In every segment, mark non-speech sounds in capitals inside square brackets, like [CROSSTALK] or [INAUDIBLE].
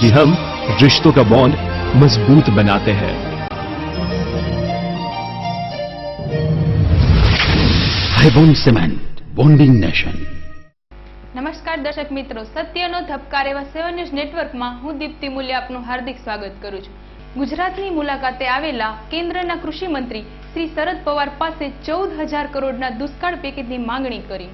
क्योंकि हम रिश्तों का बॉन्ड मजबूत बनाते हैं Hybon Cement, bonding nation. નમસ્કાર દર્શક મિત્રો સત્યનો ધબકાર એવા સેવન ન્યૂઝ નેટવર્કમાં હું દીપ્તિ મૂલ્ય આપનું હાર્દિક સ્વાગત કરું છું ગુજરાતની મુલાકાતે આવેલા કેન્દ્રના કૃષિ મંત્રી શ્રી શરદ પવાર પાસે ચૌદ હજાર કરોડના દુષ્કાળ પેકેજની માંગણી કરી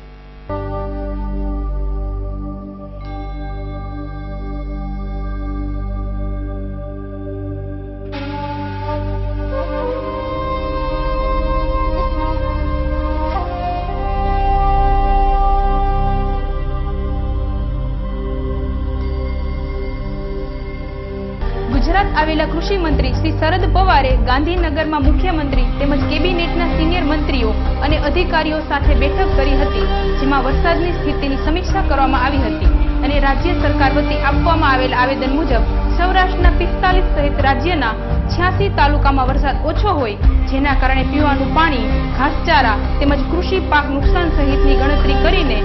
આવેલા કૃષિ મંત્રી શ્રી શરદ પવારે ગાંધીનગરમાં મુખ્યમંત્રી તેમજ કેબિનેટના સિનિયર મંત્રીઓ અને અધિકારીઓ સાથે બેઠક કરી હતી, જેમાં વરસાદની સ્થિતિની સમીક્ષા કરવામાં આવી હતી અને રાજ્ય સરકાર વતી આપવામાં આવેલ આવેદન મુજબ સૌરાષ્ટ્રના પિસ્તાલીસ સહિત રાજ્યના છ્યાસી તાલુકામાં વરસાદ ઓછો હોય, જેના કારણે પીવાનું પાણી, ઘાસચારા તેમજ કૃષિ પાક નુકસાન સહિતની ગણતરી કરીને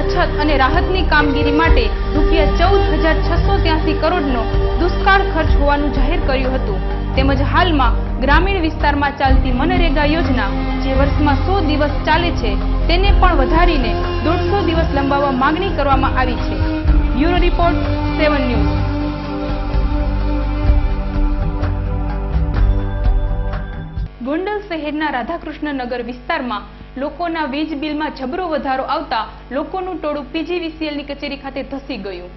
અછત અને રાહતની કામગીરી માટે રૂપિયા ચૌદ હજાર છસો ત્યાસી કરોડનો દુષ્કાળ ખર્ચ હોવાનું જાહેર કર્યું હતું. તેમજ હાલમાં ગ્રામીણ વિસ્તારમાં ચાલતી મનરેગા યોજના જે વર્ષમાં સો દિવસ ચાલે છે, તેને પણ વધારીને દોઢસો દિવસ લંબાવવા માંગણી કરવામાં આવી છે. Bureau report, seven news. Gondal શહેરના રાધાકૃષ્ણ નગર વિસ્તારમાં લોકોના વીજ બિલમાં જબરો વધારો આવતા લોકોનું ટોળું પીજીવીસીએલની કચેરી ખાતે ધસી ગયું.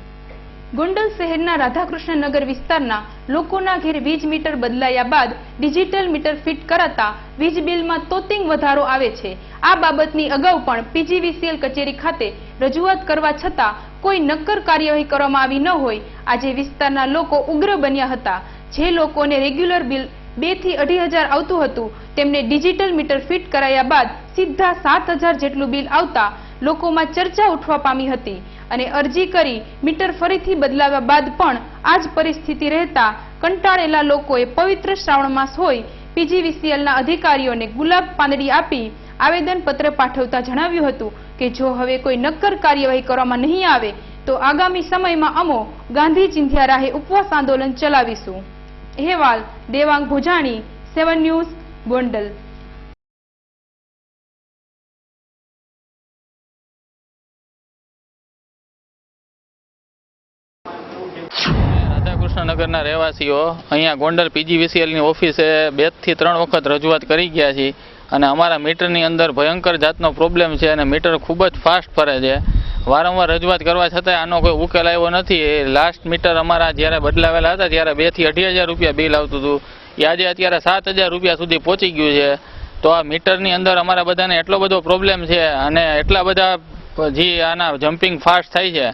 ગોંડલ શહેરના રાધાકૃષ્ણ નગર વિસ્તારના લોકોના ઘેર વીજ મીટર બદલાયા બાદ ડિજિટલ મીટર ફિટ કરાતા વીજ બિલમાં તોતિંગ વધારો આવે છે. આ બાબતની અગાઉ પણ પીજીવીસીએલ કચેરી ખાતે રજૂઆત કરવા છતાં કોઈ નક્કર કાર્યવાહી કરવામાં આવી ન હોય. આજે વિસ્તારના લોકો ઉગ્ર બન્યા હતા. જે લોકોને રેગ્યુલર બિલ બેથી અઢી હજાર આવતું હતું. તેમને ડિજિટલ મીટર ફિટ કરાયા બાદ સીધા સાત હજાર જેટલું બિલ આવતા લોકોમાં ચર્ચા ઉઠવા પામી હતી અને અરજી કરી મીટર ફરીથી બદલાવ્યા બાદ પણ આ જ પરિસ્થિતિ રહેતા કંટાળેલા લોકોએ પવિત્ર શ્રાવણ માસ હોય પીજીવીસીએલના અધિકારીઓને ગુલાબ પાંદડી આપી આવેદનપત્ર પાઠવતા જણાવ્યું હતું કે જો હવે કોઈ નક્કર કાર્યવાહી કરવામાં નહીં આવે તો આગામી સમયમાં અમો ગાંધી ચિંધ્યા રાહે ઉપવાસ આંદોલન ચલાવીશું. અહેવાલ, દેવાંગ ભુજાણી, સેવન ન્યૂઝ, ગોંડલ. રાધાકૃષ્ણનગરના રહેવાસીઓ, અહીંયા ગોંડલ પીજીવીસીએલની ઓફિસે બેથી ત્રણ વખત રજૂઆત કરી ગયા છીએ અને અમારા મીટરની અંદર ભયંકર જાતનો પ્રોબ્લેમ છે અને મીટર ખૂબ જ ફાસ્ટ ફરે છે. વારંવાર રજૂઆત કરવા છતાં આનો કોઈ ઉકેલ આવ્યો નથી. લાસ્ટ મીટર અમારા જ્યારે બદલાવેલા હતા, ત્યારે બેથી અઢી હજાર રૂપિયા બિલ આવતું હતું. એ આજે અત્યારે સાત હજાર રૂપિયા સુધી પહોંચી ગયું છે. તો આ મીટરની અંદર અમારા બધાને એટલો બધો પ્રોબ્લેમ છે અને એટલા બધા જે આના જમ્પિંગ ફાસ્ટ થાય છે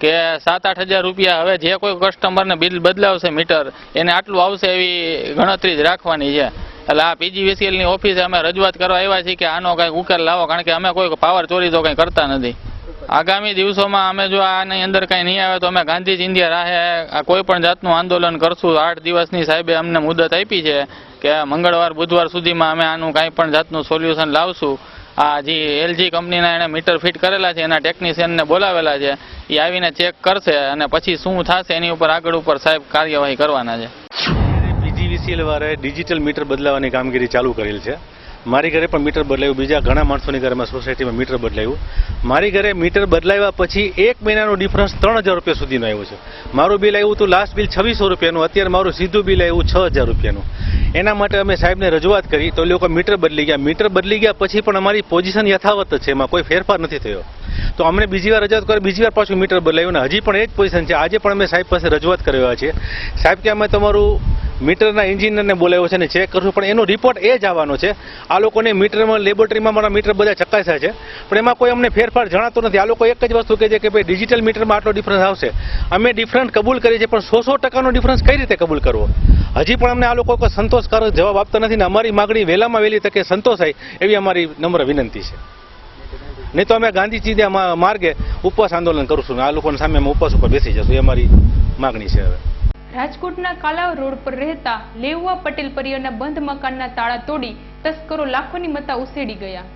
કે સાત આઠ હજાર રૂપિયા હવે જે કોઈ કસ્ટમરને બિલ બદલાવશે મીટર એને આટલું આવશે એવી ગણતરી જ રાખવાની છે. એટલે આ પીજીવીસીએલની ઓફિસે અમે રજૂઆત કરવા આવ્યા છીએ કે આનો કંઈક ઉકેલ લાવો, કારણ કે અમે કોઈ પાવર ચોરી તો કંઈ કરતા નથી. આગામી દિવસોમાં અમે જો આની અંદર કંઈ નહીં આવે તો અમે ગાંધી ચિંધ્યા રાહે કોઈ પણ જાતનું આંદોલન કરશું. આઠ દિવસની સાહેબે અમને મુદત આપી છે કે મંગળવાર, બુધવાર સુધીમાં અમે આનું કાંઈ પણ જાતનું સોલ્યુશન લાવશું. આ જે એલજી કંપનીના એણે મીટર ફિટ કરેલા છે, એના ટેકનિશિયનને બોલાવેલા છે, એ આવીને ચેક કરશે અને પછી શું થશે એની ઉપર આગળ ઉપર સાહેબ કાર્યવાહી કરવાના છે. પીજીવીસીએલ વાળાએ ડિજિટલ મીટર બદલાવાની કામગીરી ચાલુ કરેલ છે. મારી ઘરે પણ મીટર બદલાયું, બીજા ઘણા માણસોની ઘરે સોસાયટીમાં મીટર બદલાયું. મારી ઘરે મીટર બદલાવ્યા પછી એક મહિનાનો ડિફરન્સ ત્રણ હજાર રૂપિયા સુધીનો આવ્યો છે. મારું બિલ આવ્યું હતું લાસ્ટ બિલ છવ્વીસો રૂપિયાનું, અત્યારે મારું સીધું બિલ આવ્યું છ હજાર રૂપિયાનું. એના માટે અમે સાહેબને રજૂઆત કરી, તો લોકો મીટર બદલી ગયા. મીટર બદલી ગયા પછી પણ અમારી પોઝિશન યથાવત છે, એમાં કોઈ ફેરફાર નથી થયો. તો અમને બીજી વાર રજૂઆત કરી, બીજી વાર પાછું મીટર બદલાયું અને હજી પણ એ જ પોઝિશન છે. આજે પણ અમે સાહેબ પાસે રજૂઆત કરવા છે સાહેબ કે અમે તમારું મીટરના એન્જિનિયરને બોલાવ્યો છે અને ચેક કરશું, પણ એનો રિપોર્ટ એ જ આવવાનો છે. આ લોકોને મીટરમાં લેબોરેટરીમાં મારા મીટર બધા ચકાસ્યા છે. પણ એમાં કોઈ અમને ફેરફાર જણાતો નથી. આ લોકો એક જ વસ્તુ કહે છે કે ભાઈ ડિજિટલ મીટરમાં આટલો ડિફરન્સ આવશે. અમે ડિફરન્સ કબૂલ કરીએ છીએ, પણ સો સો ટકાનો ડિફરન્સ કઈ રીતે કબૂલ કરવો? હજી પણ અમને આ લોકો કોઈ સંતોષકારક જવાબ આપતા નથી ને અમારી માગણી વહેલામાં વહેલી તકે સંતોષાય એવી અમારી નમ્ર વિનંતી છે. નહીં તો અમે ગાંધીજી માર્ગે ઉપવાસ આંદોલન કરશું આ લોકોની સામે અમે ઉપવાસ ઉપર બેસી જશું, એ અમારી માગણી છે હવે. રાજકોટના કાલાવ રોડ પર રહેતા લેવવા પટેલ પરિવારના બંધ મકાનના તાળા તોડી તસ્કરો લાખોની મતા ઉસેડી ગયા.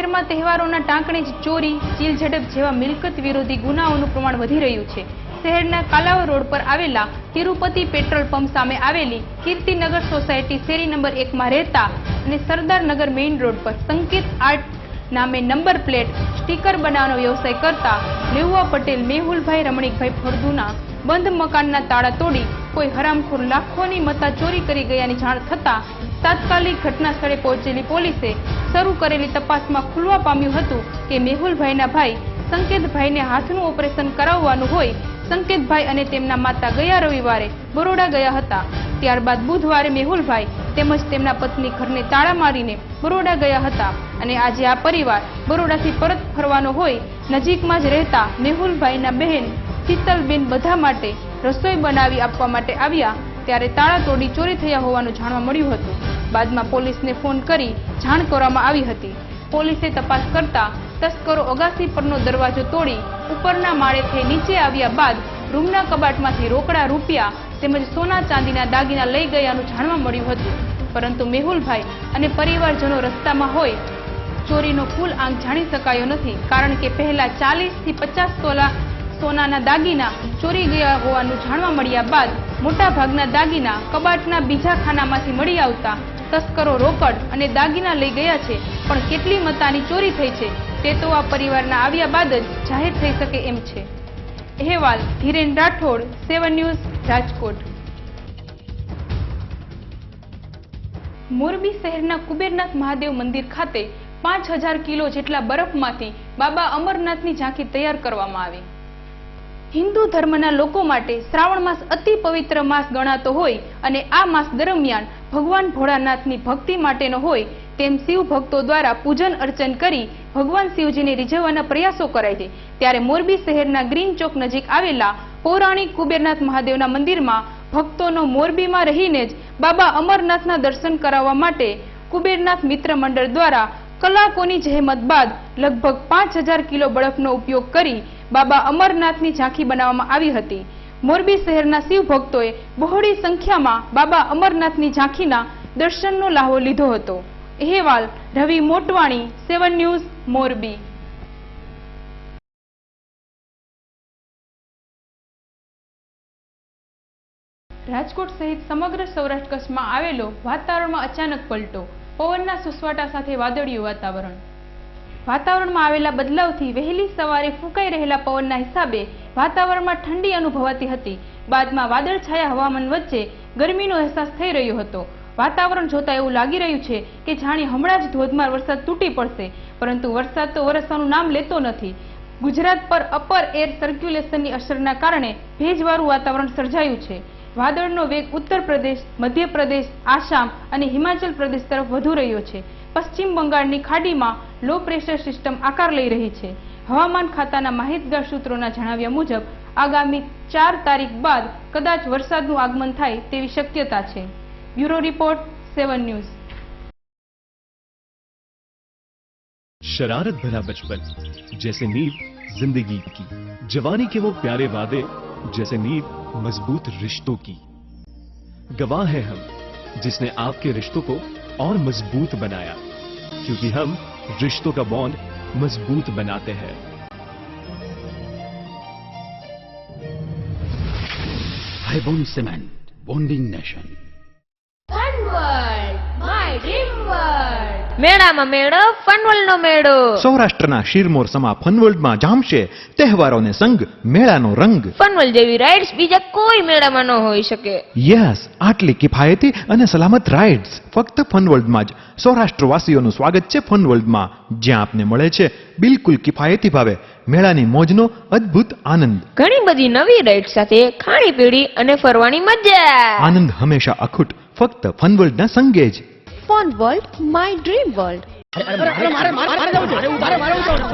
તહેવારોના ટાંકણે જ ચોરી ચીલ ઝડપ જેવા મિલકત વિરોધી ગુનાઓનું પ્રમાણ વધી રહ્યું છે. શહેરના કાલાવ રોડ પર આવેલા તિરુપતિ પેટ્રોલ પંપ સામે આવેલી કીર્તિનગર સોસાયટી શેરી નંબર એકમાં રહેતા અને સરદારનગર મેઇન રોડ પર સંકેત આર્ટ નામે નંબર પ્લેટ સ્ટીકર બનાવવાનો વ્યવસાય કરતા લેઉવા પટેલ, મેહુલભાઈ રમણીકભાઈ ફળદુના બંધ મકાનના તાળા તોડી કોઈ હરામખોર લાખોની મતા ચોરી કરી ગયાની જાણ થતાં તાત્કાલિક ઘટના સ્થળે પહોંચેલી પોલીસે શરૂ કરેલી તપાસમાં ખુલવા પામ્યું હતું કે મેહુલભાઈના ભાઈ સંકેતભાઈને હાથનું ઓપરેશન કરાવવાનું હોય, સંકેતભાઈ અને તેમના માતા ગયા રવિવારે બરોડા ગયા હતા. ત્યારબાદ બુધવારે મેહુલભાઈ તેમજ તેમના પત્ની ઘરને તાળા મારીને બરોડા ગયા હતા અને આજે આ પરિવાર બરોડાથી પરત ફરવાનો હોય, નજીકમાં જ રહેતા મેહુલભાઈના બહેન શીતલબેન બધા માટે રસોઈ બનાવી આપવા માટે આવ્યા, ત્યારે તાળા તોડી ચોરી થયા હોવાનું જાણવા મળ્યું હતું. બાદમાં પોલીસને ફોન કરી જાણ કરવામાં આવી હતી. પોલીસે તપાસ કરતા તસ્કરો અગાસી પરનો દરવાજો તોડી ઉપરના માળેથી નીચે આવ્યા બાદ રૂમના કબાટમાંથી રોકડા રૂપિયા તેમજ સોના ચાંદીના દાગીના લઈ ગયાનું જાણવા મળ્યું હતું. પરંતુ મેહુલભાઈ અને પરિવારજનો રસ્તામાં હોય ચોરીનો કુલ આંક જાણી શકાયો નથી, કારણ કે પહેલા ચાલીસથી પચાસ તોલા સોનાના દાગીના ચોરી ગયા હોવાનું જાણવા મળ્યા બાદ મોટાભાગના દાગીના કબાટના બીજા ખાનામાંથી મળી આવતા તસ્કરો રોકડ અને દાગીના લઈ ગયા છે, પણ કેટલી મતાની ચોરી થઈ છે, તે તો આ પરિવારના આવ્યા બાદ જ જાહેર થઈ શકે એમ છે. અહેવાલ ધીરેન રાઠોડ, સેવન ન્યૂઝ, રાજકોટ. મોરબી શહેરના કુબેરનાથ મહાદેવ મંદિર ખાતે પાંચ હજાર કિલો જેટલા બરફમાંથી બાબા અમરનાથની ઝાંખી તૈયાર કરવામાં આવી. હિન્દુ ધર્મના લોકો માટે શ્રાવણ માસ અતિ પવિત્ર માસ ગણાતો હોય અને આ માસ દરમિયાન ભગવાન ભોળાનાથની ભક્તિ માટેનો હોય તેમ શિવ ભક્તો દ્વારા પૂજન અર્ચન કરી ભગવાન શિવજીને રીઝવવાના પ્રયાસો કરાય છે. ત્યારે મોરબી શહેરના ગ્રીન ચોક નજીક આવેલા પૌરાણિક કુબેરનાથ મહાદેવના મંદિરમાં ભક્તોનો મોરબીમાં રહીને જ બાબા અમરનાથના દર્શન કરાવવા માટે કુબેરનાથ મિત્ર મંડળ દ્વારા કલાકોની જહેમત બાદ લગભગ પાંચ કિલો બળફનો ઉપયોગ કરી બાબા અમરનાથની ઝાંખી બનાવવામાં આવી હતી. મોરબી શહેરના શિવ ભક્તોએ બહોળી સંખ્યામાં બાબા અમરનાથની ઝાંખીના દર્શનનો લાહો લીધો હતો. અહેવાલ રવિ મોટવાણી, સેવન ન્યૂઝ, મોરબી. રાજકોટ સહિત સમગ્ર સૌરાષ્ટ્ર કચ્છમાં આવેલો વાતાવરણમાં અચાનક પલટો. પવનના સુસવાટા સાથે વાદળિયું વાતાવરણ. વાતાવરણમાં આવેલા બદલાવથી વહેલી સવારે ફૂંકાઈ રહેલા પવનના હિસાબે વાતાવરણમાં ઠંડી અનુભવાતી હતી. બાદમાં વાદળછાયા હવામાન વચ્ચે ગરમીનો અહેસાસ થઈ રહ્યો હતો. વાતાવરણ જોતા એવું લાગી રહ્યું છે કે જાણે હમણાં જ ધોધમાર વરસાદ તૂટી પડશે, પરંતુ વરસાદ તો વરસવાનું નામ લેતો નથી. ગુજરાત પર અપર એર સર્ક્યુલેશનની અસરના કારણે ભેજવાળું વાતાવરણ સર્જાયું છે. વાદળનો વેગ ઉત્તર પ્રદેશ મધ્યપ્રદેશ આસામ અને હિમાચલ પ્રદેશ તરફ વધુ રહ્યો છે. પશ્ચિમ બંગાળની ખાડીમાં લો પ્રેશર સિસ્ટમ આકાર લઈ રહી છે હવામાન ખાતાના માહિતગાર સૂત્રોના જણાવ્યા મુજબ આગામી ચાર તારીખ બાદ કદાચ વરસાદનું આગમન થાય તેવી શક્યતા છે બ્યુરો રિપોર્ટ સેવન ન્યૂઝ शरारत भरा बचपन जैसे नींव जिंदगी की जवानी के वो प्यारे वादे जैसे नींव मजबूत रिश्तों की गवाह है हम जिसने आपके रिश्तों को और मजबूत बनाया क्योंकि हम रिश्तों का बॉन्ड मज़बूत बनाते हैं। भाईबोन cement bonding nation. One world, my મેળામાં મેળો ફનવલનો મેળો. સૌરાષ્ટ્રના શિરમોર સમા ફનવર્લ્ડમાં જામશે તહેવારોને સંગ મેળાનો રંગ. ફનવલ જેવી રાઇડ્સ બીજા કોઈ મેળામાં ન હોઈ શકે. યસ આટલી કિફાયતી અને સલામત રાઇડ્સ ફક્ત ફનવર્લ્ડમાં જ. સૌરાષ્ટ્રવાસીઓનું સ્વાગત છે ફનવર્લ્ડમાં જ્યાં આપને મળે છે બિલકુલ કિફાયતી ભાવે. મેળાની મોજનો અદ્ભુત આનંદ. ઘણી બધી નવી રાઇડ્સ સાથે ખાણીપીણી અને ફરવાની મજા. આનંદ હંમેશા અખૂટ. ફક્ત ફનવર્લ્ડના સંગે જ. Fun world my dream world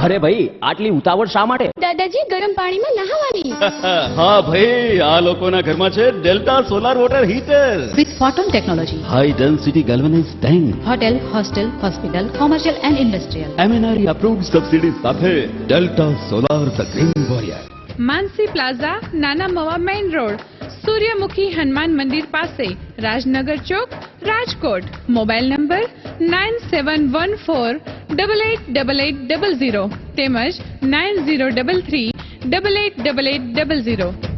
અરે ભાઈ આટલી ઉતાવળ શા માટે? દાદાજી ગરમ પાણીમાં નહાવાની. [LAUGHS] હા ભાઈ આ લોકોના ઘરમાં છે Delta solar water heater. With photon technology high density galvanize tank hotel hostel hospital commercial and industrial MNRE approved subsidy સાથે Delta solar the green warrior Mansi plaza, Nana Mava main road, Suryamukhi Hanuman મંદિર પાસે, રાજનગર ચોક, Rajkot. Mobile number nine seven one four double eight double eight double zero તેમજ nine zero double three double eight double eight double zero.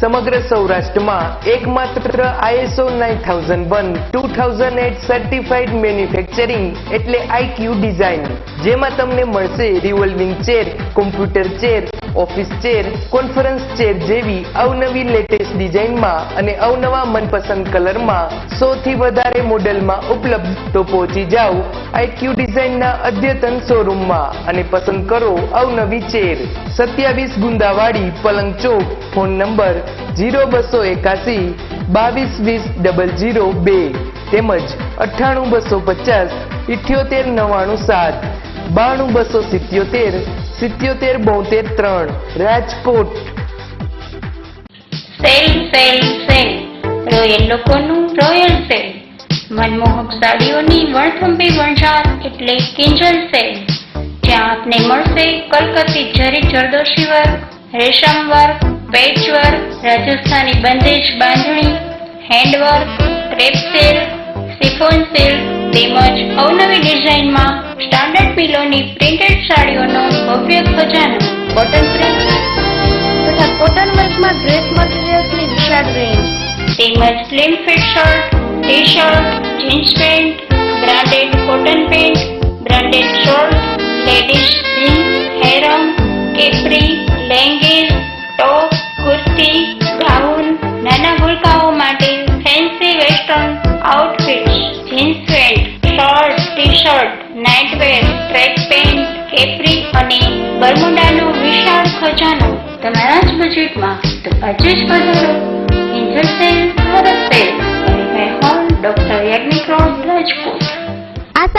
સમગ્ર સૌરાષ્ટ્રમાં એકમાત્ર ISO nine thousand one two thousand eight certified manufacturing એટલે IQ design. જેમાં તમને મળશે revolving chair computer chair office chair conference chair જેવી અવનવી લેટેસ્ટ ડિઝાઇનમાં અને અવનવા મનપસંદ કલરમાં સૌથી વધારે મોડેલમાં ઉપલબ્ધ. તો પહોંચી જાઓ આઈક્યુ ડિઝાઇનના અદ્યતન શોરૂમમાં અને પસંદ કરો અવનવી ચેર સત્યાવીસ ગુંદાવાડી પલંગ ચોક ફોન નંબર જીરો બસો એકાસી બાવીસ વીસ ડબલ જીરો બે તેમજ અઠ્ઠાણું બસો પચાસ ઇઠ્યોતેર નવ્વાણું સાત બાણું બસો સિત્યોતેર સિત્યોતેર બોતેર ત્રણ Rajkot. Sale sale sale. Royal લોકોનું રોયલ સેલ. મનમોહક સાડીઓની વણથંભી વણઝાર એટલે કિંજલ સેલ. જ્યાં આપને મળશે કલકત્તી જરી જરદોશી વર્ક, રેશમ work patch work Rajasthani બંધેશ bandhani handwork crepe sale chiffon sale તેમજ અવનવી ડિઝાઇનમાં સ્ટાન્ડર્ડ પીલોની પ્રિન્ટેડ સાડીઓનો ભવ્ય ખજાનો કોટન પ્રિન્ટ તથા કોટન વર્કમાં ડ્રેસ મટીરિયલ્સની વિશાળ રેન્જ. તેમજ slim fit shirt T shirt jeans pant branded cotton pant branded shirt ladies jeans harem capri leggings top kurti gown નાના ભૂલકાઓ માટે fancy western outfits jeans pant shirt T shirt nightwear track pant capri અને બરમુડાનો વિશાળ ખજાનો. તમારા જ બજેટમાં તો આજે જ sale Bharat sale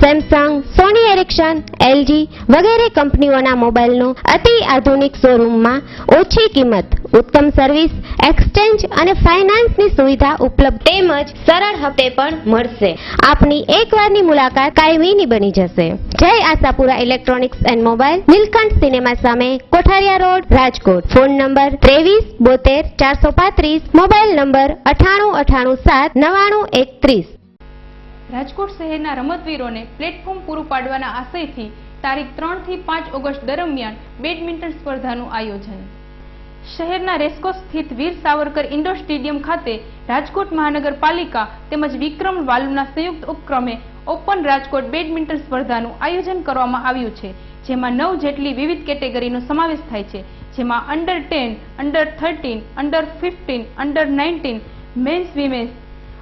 Samsung Sony Ericsson LG વગેરે કંપનીઓના મોબાઈલનો અતિ આધુનિક શોરૂમમાં ઓછી કિંમત, ઉત્તમ સર્વિસ એક્સચેન્જ અને ફાઇનાન્સની સુવિધા ઉપલબ્ધ તેમજ સરળ હપ્તે પણ મળશે. આપની એકવારની મુલાકાત કાયમીની બની જશે. Jai Ashapura electronics and mobile Neelkanth cinema સામે Kothariya road, Rajkot. Phone number ત્રેવીસ બોતેર ચારસો પાંત્રીસ, મોબાઈલ નંબર અઠાણું અઠાણું સાત નવાણું એકત્રીસ. રાજકોટ શહેરના રમતવીરોને પ્લેટફોર્મ પૂરું પાડવાના આશયથી તારીખ ત્રણથી પાંચ ઓગસ્ટ દરમિયાન બેડમિન્ટન સ્પર્ધાનું આયોજન. શહેરના રેસ્કો સ્થિત વીર સાવરકર ઇન્ડોર સ્ટેડિયમ ખાતે રાજકોટ મહાનગરપાલિકા તેમજ વિક્રમ વાલુના સંયુક્ત ઉપક્રમે ઓપન રાજકોટ બેડમિન્ટન સ્પર્ધાનું આયોજન કરવામાં આવ્યું છે, જેમાં નવ જેટલી વિવિધ કેટેગરીનો સમાવેશ થાય છે, જેમાં under ten under thirteen under fifteen under nineteen men's women's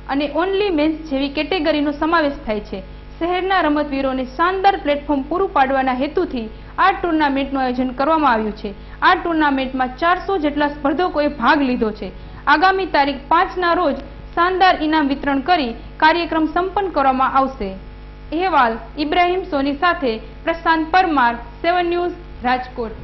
અને ઓનલી મેન્સ જેવી કેટેગરીનો સમાવેશ થાય છે. શહેરના રમતવીરોને શાનદાર પ્લેટફોર્મ પૂરું પાડવાના હેતુથી આ ટુર્નામેન્ટનું આયોજન કરવામાં આવ્યું છે. આ ટુર્નામેન્ટમાં ચારસો જેટલા સ્પર્ધકોએ ભાગ લીધો છે. આગામી તારીખ પાંચના રોજ શાનદાર ઇનામ વિતરણ કરી કાર્યક્રમ સંપન્ન કરવામાં આવશે. અહેવાલ ઇબ્રાહીમ સોની સાથે પ્રશાંત પરમાર, સેવન ન્યૂઝ, રાજકોટ.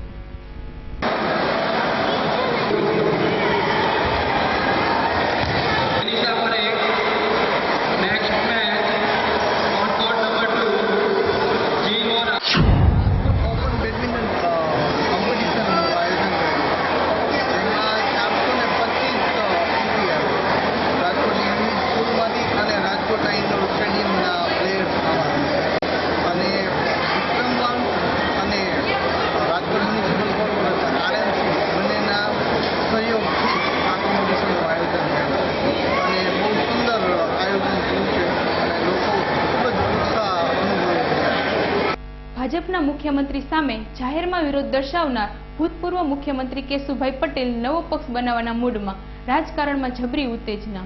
ભાજપના મુખ્યમંત્રી સામે જાહેરમાં વિરોધ દર્શાવનાર ભૂતપૂર્વ મુખ્યમંત્રી કેશુભાઈ પટેલ નવો પક્ષ બનાવવાના મૂડમાં. રાજકારણમાં જબરી ઉત્તેજના.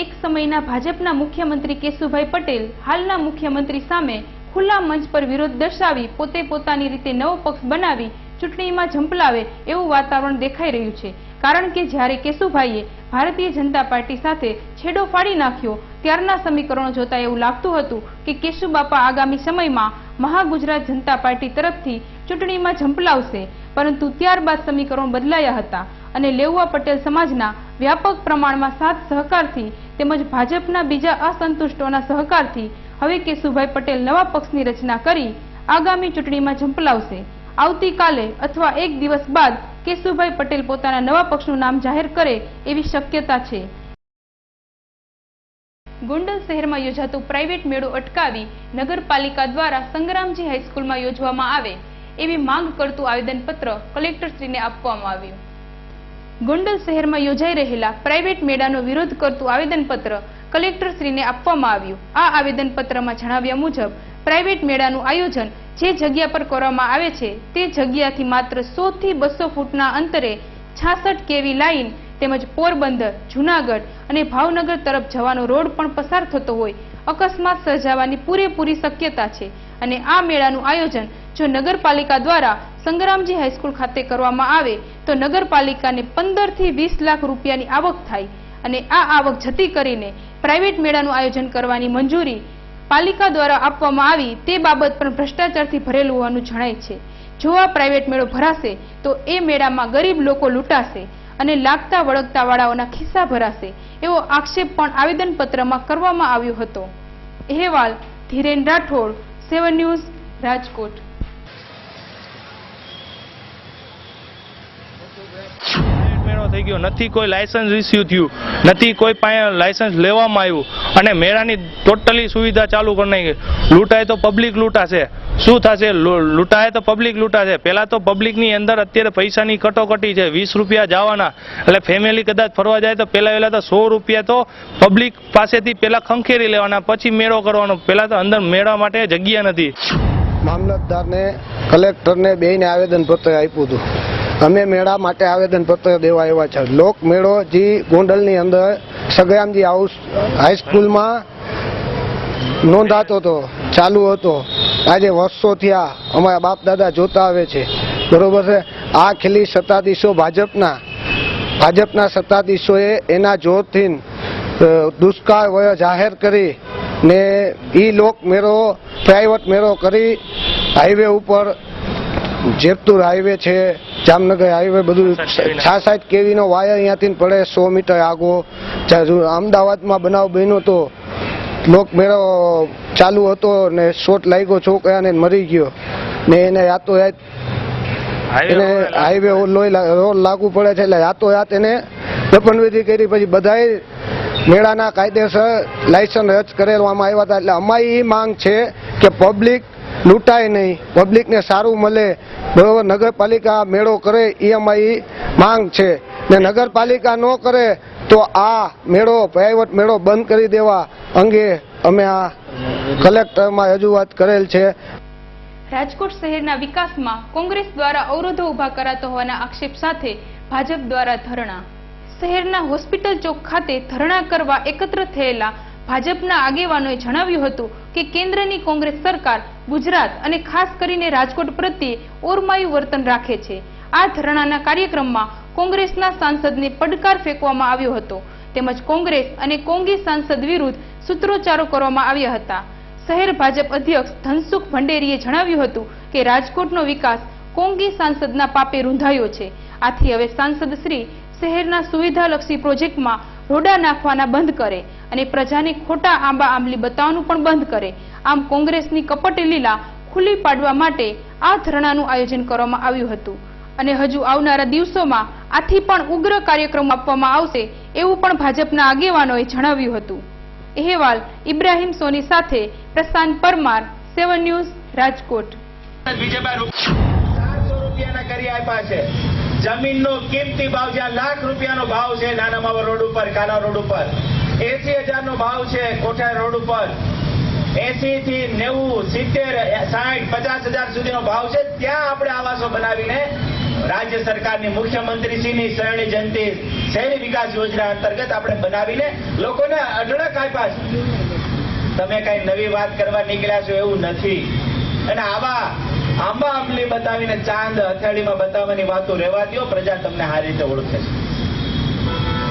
એક સમયના ભાજપના મુખ્યમંત્રી કેશુભાઈ પટેલ હાલના મુખ્યમંત્રી સામે ખુલ્લા મંચ પર વિરોધ દર્શાવી પોતે પોતાની રીતે નવો પક્ષ બનાવી ચૂંટણીમાં ઝંપલાવે એવું વાતાવરણ દેખાઈ રહ્યું છે. કારણ કે જ્યારે કેશુભાઈએ ભારતીય જનતા પાર્ટી સાથે છેડો ફાડી નાખ્યો, ત્યારના સમીકરણો જોતા એવું લાગતું હતું કે કેશુબાપા આગામી સમયમાં મહાગુજરાત જનતા પાર્ટી તરફથી ચૂંટણીમાં ઝંપલાવશે. પરંતુ ત્યારબાદ સમીકરણો બદલાયા હતા અને લેઉવા પટેલ સમાજના વ્યાપક પ્રમાણમાં સાથ સહકારથી તેમજ ભાજપના બીજા અસંતુષ્ટોના સહકારથી હવે કેશુભાઈ પટેલ નવા પક્ષની રચના કરી આગામી ચૂંટણીમાં ઝંપલાવશે. આવતીકાલે અથવા એક દિવસ બાદ કેશુભાઈ પટેલ પોતાના નવા પક્ષનું નામ જાહેર કરે એવી શક્યતા છે. ગોંડલ શહેરમાં યોજાતો પ્રાઇવેટ મેળો અટકાવી નગરપાલિકા દ્વારા સંગ્રામજી હાઈસ્કૂલમાં યોજવામાં આવે એવી માંગ કરતું આવેદનપત્ર કલેક્ટરશ્રીને આપવામાં આવ્યું. ગોંડલ શહેરમાં યોજાઈ રહેલા પ્રાઇવેટ મેળાનો વિરોધ કરતું આવેદનપત્ર કલેક્ટરશ્રીને આપવામાં આવ્યું. આ આવેદનપત્રમાં જણાવ્યા મુજબ, પ્રાઇવેટ મેળાનું આયોજન જે જગ્યા પર કરવામાં આવે છે તે જગ્યાથી માત્ર સો થી બસો ફૂટના અંતરે છાસઠ કેવી લાઇન તેમજ પોરબંદર, જુનાગઢ અને ભાવનગર તરફ જવાનો રોડ પણ પસાર થતો હોય. અકસ્માત સર્જાવાની પૂરેપૂરી શક્યતા છે અને આ મેળાનું આયોજન જો નગરપાલિકા દ્વારા સંગ્રામજી હાઈસ્કૂલ ખાતે કરવામાં આવે, તો નગરપાલિકાને પંદરથી વીસ લાખ રૂપિયાની આવક થાય અને આ આવક જતી કરીને પ્રાઇવેટ મેળાનું આયોજન કરવાની મંજૂરી પાલિકા દ્વારા આપવામાં આવી તે બાબત પણ ભ્રષ્ટાચારથી ભરેલું હોવાનું જણાય છે. જો આ પ્રાઇવેટ મેળો ભરાશે, તો એ મેળામાં ગરીબ લોકો લૂંટાશે. અને લાગતા વળગતા વાળાઓના ખિસ્સા ભરાશે, એવો આક્ષેપ પણ આવેદનપત્રમાં કરવામાં આવ્યો હતો. અહેવાલ, ધીરેન રાઠોડ, સેવન ન્યૂઝ, રાજકોટ. મેળો થઈ ગયો. નથી કોઈ લાયસન્સ ઇસ્યુ થયું. નથી કોઈ પાસે લાયસન્સ લેવામાં આવ્યું. અને મેળાની ટોટલી સુવિધા ચાલુ કરી નાખી. લૂંટાય તો પબ્લિક લૂંટાશે. શું થશે? લૂંટાય તો પબ્લિક લૂંટાશે. પહેલાં તો પબ્લિકની અંદર અત્યારે પૈસાની કટોકટી છે. વીસ રૂપિયા જવાના. એટલે ફેમિલી કદાચ ફરવા જાય તો પહેલાં પહેલાં તો સો રૂપિયા તો પબ્લિક પાસેથી પહેલા ખંખેરી લેવાના. પછી મેળો કરવાનો. પહેલાં તો અંદર મેળા માટે જગ્યા નથી. મામલતદારને, કલેક્ટરને બેયને આવેદનપત્ર આપ્યું હતું. અમે મેળા માટે આવેદનપત્ર દેવા આવ્યા છે. લોક મેળો જે ગોંડલની અંદર સગરામજી હાઉસ, હાઈસ્કૂલમાં નોંધાતો હતો, ચાલુ હતો. આજે વર્ષો થયા અમારા બાપ દાદા જોતા આવે છે. બરોબર છે? આ ખીલી સત્તાધીશો ભાજપના ભાજપના સત્તાધીશોએ એના જોરથી દુષ્કાળ વય જાહેર કરી ને ઈ લોક મેળો પ્રાઇવેટ મેળો કરી હાઈવે ઉપર જેતપુર હાઈવે છે જામનગર હાઈવે બધું છાસાઠ કેવીનો વાયર અહીંયાથી પડે સો મીટર આગો. અમદાવાદમાં બનાવ બન્યો તો લોક મેળો ચાલુ હતો ને શોટ લાગ્યો છોકરાને મરી ગયો. ને એને યાતો યાદ એને હાઈવે રોડ લાગુ પડે છે એટલે યાતો યાત એને દફનવિધિ કરી પછી બધાએ મેળાના કાયદેસર લાયસન્સ રદ કરેલવામાં આવ્યા હતા. એટલે અમારી એ માંગ છે કે પબ્લિક લૂંટાય નહીં. પબ્લિકને સારું મળે. બરોબર નગરપાલિકા મેળો કરે એ અમારી માંગ છે. ને નગરપાલિકા ન કરે તો આ મેળો પ્રાઇવેટ મેળો બંધ કરી દેવા અંગે અમે આ કલેક્ટરમાં રજૂઆત કરેલ છે. રાજકોટ શહેરના વિકાસમાં કોંગ્રેસ દ્વારા અવરોધો ઊભા કરાતો હોવાના આક્ષેપ સાથે ભાજપ દ્વારા ધરણા. શહેરના હોસ્પિટલ ચોક ખાતે ધરણા કરવા એકત્ર થયેલા ભાજપના આગેવાનોએ જણાવ્યું હતું કે કેન્દ્રની કોંગ્રેસ સરકાર ગુજરાત અને ખાસ કરીને રાજકોટ પ્રત્યે ઓરમાયું વર્તન રાખે છે. આ ધરણાના કાર્યક્રમમાં કોંગ્રેસના સાંસદને પડકાર ફેંકવામાં આવ્યો હતો. તેમજ કોંગ્રેસ અને કોંગી સાંસદ વિરુદ્ધ સૂત્રોચ્ચારો કરવામાં આવ્યા હતા. શહેર ભાજપ અધ્યક્ષ ધનસુખ ભંડેરીએ જણાવ્યું હતું કે રાજકોટનો વિકાસ કોંગી સાંસદના પાપે રૂંધાયો છે. આથી હવે સાંસદ શ્રી શહેરના સુવિધાલક્ષી પ્રોજેક્ટમાં રોડા નાખવાના બંધ કરે અને પ્રજાને ખોટા આંબા આંબલી બતાવવાનું પણ બંધ કરે. આમ કોંગ્રેસની કપટ લીલા ખુલ્લી પાડવા માટે આ ધરણાનું આયોજન કરવામાં આવ્યું હતું. અને હજુ આવનારા દિવસોમાં આથી પણ ઉગ્ર કાર્યક્રમ આપવામાં આવશે એવું પણ ભાજપના આગેવાનોએ જણાવ્યું હતું. અહેવાલ ઇબ્રાહિમ સોની સાથે પ્રશાંત પરમાર, સેવન ન્યૂઝ, રાજકોટ. જમીનનો કિંમતી ભાવ જ્યાં લાખ રૂપિયાનો ભાવ છે, નાનામાવ રોડ ઉપર, કાના રોડ ઉપર. એસી હજારનો ભાવ છે કોઠા રોડ ઉપર. એસી થી નેવું, સિત્તેર, સાઠ, પચાસ હજાર સુધીનો ભાવ છે. ત્યાં આપણે આવાસો બનાવીને રાજ્ય સરકારની મુખ્યમંત્રીશ્રીની શરણી જયંતિ શહેરી વિકાસ યોજના અંતર્ગત આપણે બનાવીને લોકોને અઢળક આપ્યા છે. તમે કઈ નવી વાત કરવા નીકળ્યા છો એવું નથી. અને આવા આંબા આંબલી બતાવીને ચાંદ હથેળીમાં બતાવવાની વાતો રહેવા દો પ્રજા તમને સારી રીતે ઓળખે છે.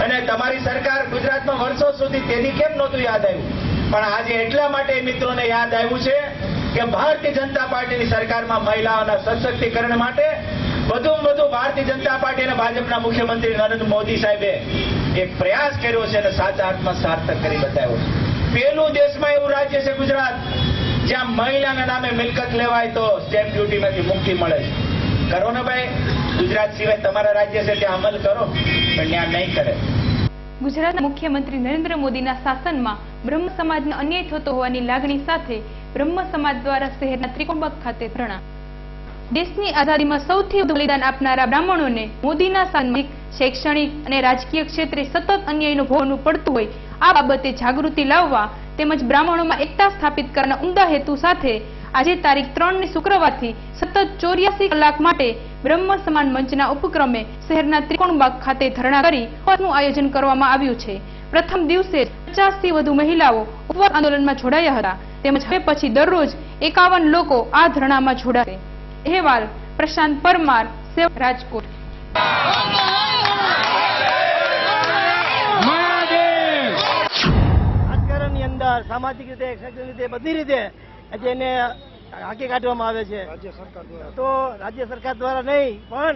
અને તમારી સરકાર ગુજરાતમાં વર્ષો સુધી તેની કેમ નહોતું યાદ આવ્યું? પણ આજે એટલા માટે મિત્રોને યાદ આવ્યું છે કે ભારતીય જનતા પાર્ટીની સરકારમાં મહિલાઓના સશક્તિકરણ માટે વધુમાં વધુ ભારતીય જનતા પાર્ટી અને ભાજપના મુખ્યમંત્રી નરેન્દ્ર મોદી સાહેબે એક પ્રયાસ કર્યો છે અને સાચા અર્થમાં સાર્થક કરી બતાવ્યો છે. પેલું દેશમાં એવું રાજ્ય છે ગુજરાત, જ્યાં મહિલાના નામે મિલકત લેવાય તો સ્ટેમ્પ ડ્યુટીમાંથી મુક્તિ મળે છે. કરો ને ભાઈ, ગુજરાત સિવાય તમારા રાજ્ય છે ત્યાં અમલ કરો, પણ ત્યાં નહીં કરે. ગુજરાતના મુખ્યમંત્રી નરેન્દ્ર મોદીના શાસનમાં બ્રહ્મ સમાજને અન્યાય થતો હોવાની લાગણી સાથે બ્રહ્મ સમાજ દ્વારા શહેરના ત્રિકોણબાગ ખાતે ધરણા. દેશની આઝાદીમાં સૌથી વધુ બલિદાન આપનારા બ્રાહ્મણોને મોદીના સામાજિક શૈક્ષણિક અને રાજકીય ક્ષેત્રે સતત અન્યાયનું ભોગવવું પડતું હોય, આ બાબતે જાગૃતિ લાવવા તેમજ બ્રાહ્મણોમાં એકતા સ્થાપિત કરવાના ઉમદા હેતુ સાથે આજે તારીખ ત્રણની શુક્રવારથી સતત ચોર્યાસી કલાક માટે બ્રહ્મ સમાન મંચના ઉપક્રમે શહેરના ત્રિકોણબાગ ખાતે ધરણા કરી આયોજન કરવામાં આવ્યું છે. પ્રથમ દિવસે પચાસથી વધુ મહિલાઓ ઉપવાસ આંદોલનમાં જોડાયા હતા તેમજ હવે પછી દરરોજ એકાવન લોકો આ ધરણામાં જોડાશે. અહેવાલ પ્રશાંત પરમાર સેવ રાજકોટ. રાજકારણની અંદર સામાજિક રીતે શૈક્ષણિક રીતે બધી રીતે આજે એને હાંકી કાઢવામાં આવે છે. તો રાજ્ય સરકાર દ્વારા નહીં પણ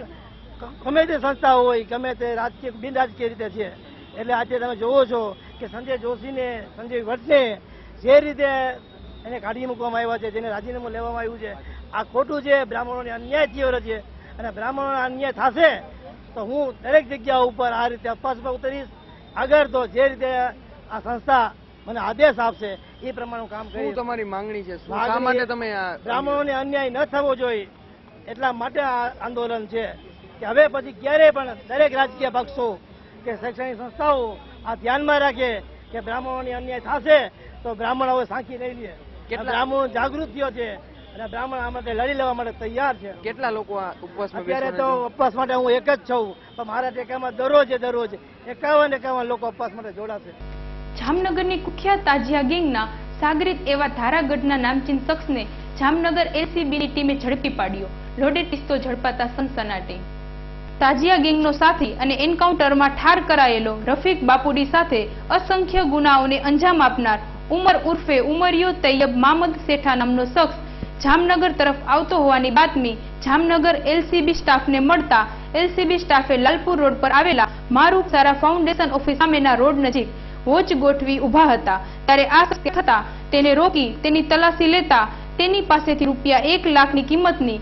ગમે તે સંસ્થા હોય ગમે તે રાજકીય બિન રાજકીય રીતે છે. એટલે આજે તમે જોવો છો કે સંજય જોશીને સંજય ભટ્ટને જે રીતે એને કાઢી મૂકવામાં આવ્યા છે જેને રાજીનામું લેવામાં આવ્યું છે આ ખોટું છે બ્રાહ્મણોને અન્યાય થયો છે અને બ્રાહ્મણોને અન્યાય થશે તો હું દરેક જગ્યા ઉપર આ રીતે અપવાસમાં ઉતરીશ. આગળ તો જે રીતે આ સંસ્થા મને આદેશ આપશે એ પ્રમાણે કામ કરી તમારી માંગણી છે? તમે બ્રાહ્મણોને અન્યાય ન થવો જોઈએ એટલા માટે આ આંદોલન છે. કે હવે પછી ક્યારેય પણ દરેક રાજકીય પક્ષો કે શૈક્ષણિક સંસ્થાઓ આ ધ્યાનમાં રાખે કે બ્રાહ્મણોની અન્યાય થશે તો બ્રાહ્મણ હવે સાંખી નહીં લે. બ્રાહ્મણો જાગૃત થયો છે. અને બ્રાહ્મણ આ માટે લડી લેવા માટે તૈયાર છે. કેટલા લોકો ઉપવાસ અત્યારે તો ઉપવાસ માટે હું એક જ છું. પણ મારા ટેકામાં દરરોજ દરરોજ એકાવન એકાવન લોકો ઉપવાસ માટે જોડાશે. જામનગરની કુખ્યાત તાજિયા ગેંગના સાગરિત એવા ધારાગઢના નામચીન શખ્સને જામનગર એલસીબીની ટીમે ઝડપી પાડ્યો. લોડે પિસ્તો ઝડપાતા સનસનાટી. તાજિયા ગેંગનો સાથી અને એન્કાઉન્ટરમાં ઠાર કરાયેલો રફીક બાપુડી સાથે અસંખ્ય ગુનાઓને અંજામ આપનાર ઉમર ઉર્ફે ઉમરિયો તૈયબ મામદ શેઠા નામનો શખ્સ જામનગર તરફ આવતો હોવાની બાતમી જામનગર એલસીબી સ્ટાફને મળતા એલસીબી સ્ટાફે લાલપુર રોડ પર આવેલા મારુ સારા ફાઉન્ડેશન ઓફિસ સામેના રોડ નજીક વોચ ગોઠવી ઊભા હતા. ત્યારે આ થતા તેને રોકી તેની તલાશી લેતા તેની પાસેથી રૂપિયા એક લાખની કિંમતની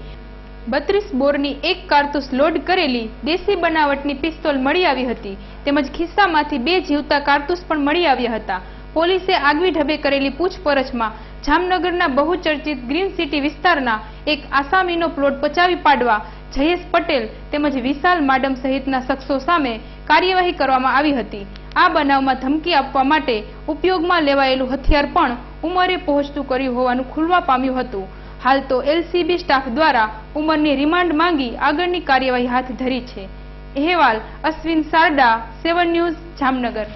બત્રીસ બોરની એક કારતૂસ લોડ કરેલી દેશી બનાવટની પિસ્તોલ મળી આવી હતી. તેમજ ખિસ્સામાંથી બે જીવતા કારતૂસ પણ મળી આવ્યા હતા. પોલીસે આગવી ઢબે કરેલી પૂછપરછમાં જામનગરના બહુચર્ચિત ગ્રીન સિટી વિસ્તારના એક આસામીનો પ્લોટ પચાવી પાડવા જયેશ પટેલ તેમજ વિશાલ માડમ સહિતના શખ્સો સામે કાર્યવાહી કરવામાં આવી હતી. આ બનાવમાં ધમકી આપવા માટે ઉપયોગમાં લેવાયેલું હથિયાર પણ ઉંમરે પહોંચતું કર્યું હોવાનું ખુલવા પામ્યું હતું. હાલ તો એલસીબી સ્ટાફ દ્વારા ઉંમરની રિમાન્ડ માંગી આગળની કાર્યવાહી હાથ ધરી છે. અહેવાલ અશ્વિન સારડા, સેવન ન્યૂઝ, જામનગર.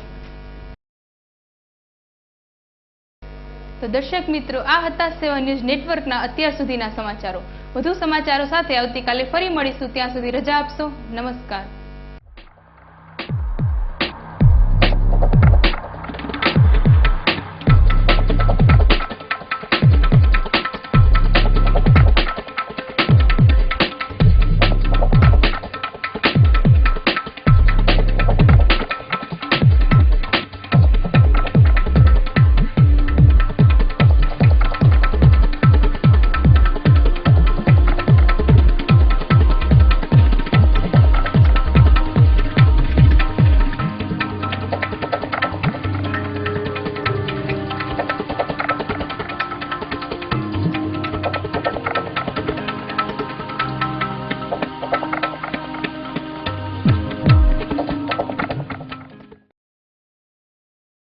તો દર્શક મિત્રો, આ હતા સેવન ન્યૂઝ નેટવર્કના અત્યાર સુધીના સમાચારો. વધુ સમાચારો સાથે આવતીકાલે ફરી મળીશું. ત્યાં સુધી રજા આપશો. નમસ્કાર.